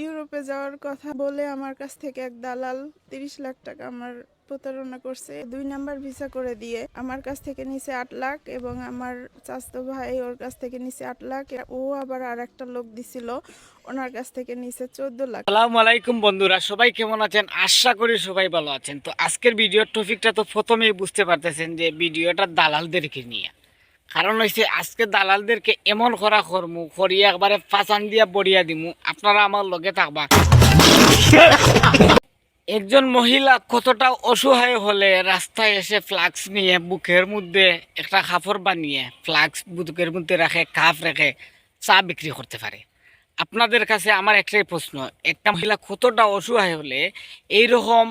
ইউরোপে যাওয়ার কথা বলে আমার কাছ থেকে এক দালাল তিরিশ লাখ টাকা আমার প্রতারণা করছে। দুই নাম্বার ভিসা করে দিয়ে আমার কাছ থেকে নিচে আট লাখ এবং আমার চাস্তো ভাই ওর কাছ থেকে নিচে আট লাখ। ও আবার আর একটা লোক দিছিল, ওনার কাছ থেকে নিচে চোদ্দ লাখ। আসসালামু আলাইকুম বন্ধুরা, সবাই কেমন আছেন? আশা করি সবাই ভালো আছেন। তো আজকের ভিডিওর টপিকটা তো প্রথমেই বুঝতে পারতেছেন যে ভিডিওটা দালালদেরকে নিয়ে। কারণ হয়েছে আজকে দালালদেরকে এমন করা কর্ম করিয়া একবারে ফাঁসান দিয়া বড়িয়া দিমু। আপনারা আমার লগে থাকবা। একজন মহিলা কতটা অসহায় হলে রাস্তায় এসে ফ্লাক্স নিয়ে বুকের মধ্যে একটা কাপড় বানিয়ে ফ্লাক্স বুকের মধ্যে রাখে, কাপ রেখে চা বিক্রি করতে পারে। আপনাদের কাছে আমার একটাই প্রশ্ন, একটা মহিলা কতটা অসহায় হলে এই রকম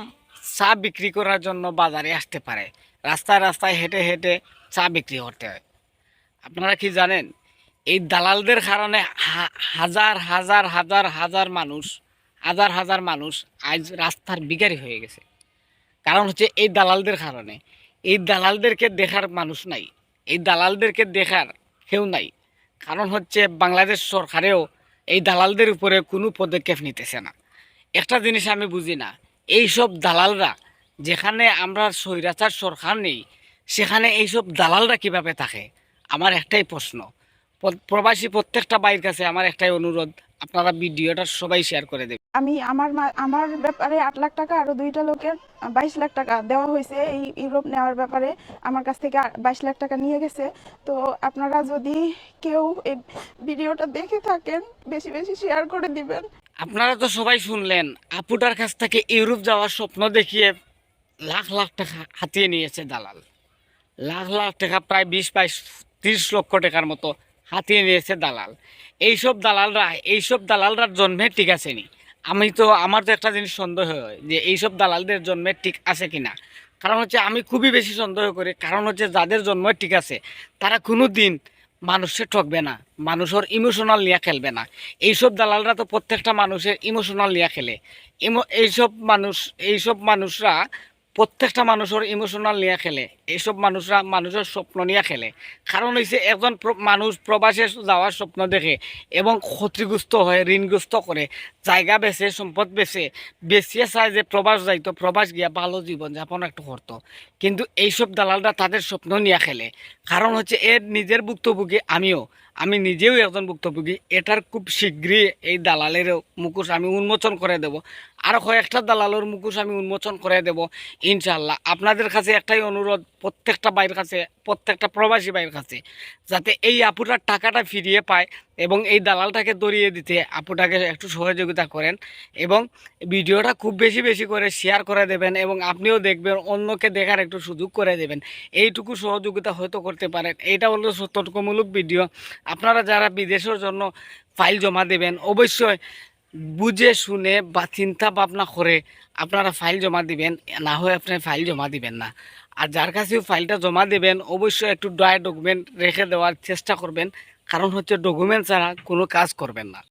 চা বিক্রি করার জন্য বাজারে আসতে পারে? রাস্তায় রাস্তায় হেঁটে হেঁটে চা বিক্রি করতে হয়। আপনারা কি জানেন, এই দালালদের কারণে হাজার হাজার হাজার হাজার মানুষ, হাজার হাজার মানুষ আজ রাস্তার বিকারি হয়ে গেছে। কারণ হচ্ছে এই দালালদের কারণে। এই দালালদেরকে দেখার মানুষ নাই। এই দালালদেরকে দেখার কেউ নাই। কারণ হচ্ছে বাংলাদেশ সরকারেও এই দালালদের উপরে কোনো পদক্ষেপ নিতেছে না। একটা জিনিস আমি বুঝি না, এইসব দালালরা, যেখানে আমরা স্বৈরাচার সরকার নেই, সেখানে এইসব দালালরা কীভাবে থাকে? আমার একটাই প্রশ্ন। প্রবাসী প্রত্যেকটা বাইর কাছে আমার একটাই অনুরোধ আপনারা ভিডিওটা সবাই শেয়ার করে দেবেন। আমি আমার আমার ব্যাপারে আট লাখ টাকা আরও দুইটা লোকের বাইশ লাখ টাকা দেওয়া হয়েছে এই ইউরোপ নেওয়ার ব্যাপারে। আমার কাছ থেকে বাইশ লাখ টাকা নিয়ে গেছে। তো আপনারা যদি কেউ এই ভিডিওটা দেখে থাকেন বেশি বেশি শেয়ার করে দিবেন। আপনারা তো সবাই শুনলেন আপুটার কাছ থেকে ইউরোপ যাওয়ার স্বপ্ন দেখিয়ে লাখ লাখ টাকা হাতিয়ে নিয়েছে দালাল। লাখ লাখ টাকা প্রায় বিশ বাইশ তিরিশ লক্ষ টাকার মতো হাতিয়ে নিয়েছে দালাল। এইসব দালালরা এইসব দালালরা জন্মে ঠিক আছে নি। আমি তো, আমার তো একটা জিনিস সন্দেহ হয় যে এইসব দালালদের জন্মে ঠিক আছে কিনা। কারণ হচ্ছে আমি খুবই বেশি সন্দেহ করি, কারণ হচ্ছে যাদের জন্ম ঠিক আছে, তারা কোনো দিন মানুষে ঠকবে না, মানুষের ইমোশনাল নিয়ে খেলবে না। এইসব দালালরা তো প্রত্যেকটা মানুষের ইমোশনাল নিয়ে খেলে। এইসব মানুষ, এইসব মানুষরা প্রত্যেকটা মানুষের ইমোশনাল নিয়ে খেলে। এইসব মানুষরা মানুষের স্বপ্ন নিয়ে খেলে। কারণ হচ্ছে একজন মানুষ প্রবাসে যাওয়ার স্বপ্ন দেখে এবং ক্ষতিগ্রস্ত হয়, ঋণগ্রস্ত করে, জায়গা বেচে সম্পদ বেচে বেচিয়ে চায় যে প্রবাস যাইতো, প্রবাস গিয়া ভালো জীবনযাপন একটু করতো। কিন্তু এইসব দালালরা তাদের স্বপ্ন নিয়ে খেলে। কারণ হচ্ছে, এর নিজের ভুক্তভোগী আমিও। আমি নিজেও একজন ভুক্তভোগী। এটার খুব শীঘ্রই এই দালালের মুখোশ আমি উন্মোচন করে দেব। আর কয়েকটা দালালের মুখোশ আমি উন্মোচন করে দেব ইনশাল্লাহ আপনাদের কাছে একটাই অনুরোধ, প্রত্যেকটা বাইরের কাছে প্রত্যেকটা প্রবাসী বাইরের কাছে, যাতে এই আপুটার টাকাটা ফিরিয়ে পায় এবং এই দালালটাকে দরিয়ে দিতে আপুটাকে একটু সহযোগিতা করেন এবং ভিডিওটা খুব বেশি বেশি করে শেয়ার করে দেবেন এবং আপনিও দেখবেন, অন্যকে দেখার একটু সুযোগ করে দেবেন। এইটুকু সহযোগিতা হয়তো করতে পারেন। এইটা হলো সতর্কমূলক ভিডিও। আপনারা যারা বিদেশের জন্য ফাইল জমা দেবেন, অবশ্যই বুঝে শুনে বা চিন্তা ভাবনা করে আপনারা ফাইল জমা দিবেন, না হয় আপনি ফাইল জমা দিবেন না। আর যার কাছে ফাইলটা জমা দেবেন, অবশ্যই একটু ড্রাই ডকুমেন্ট রেখে দেওয়ার চেষ্টা করবেন, কারণ হচ্ছে ডকুমেন্ট ছাড়া কোনো কাজ করবেন না।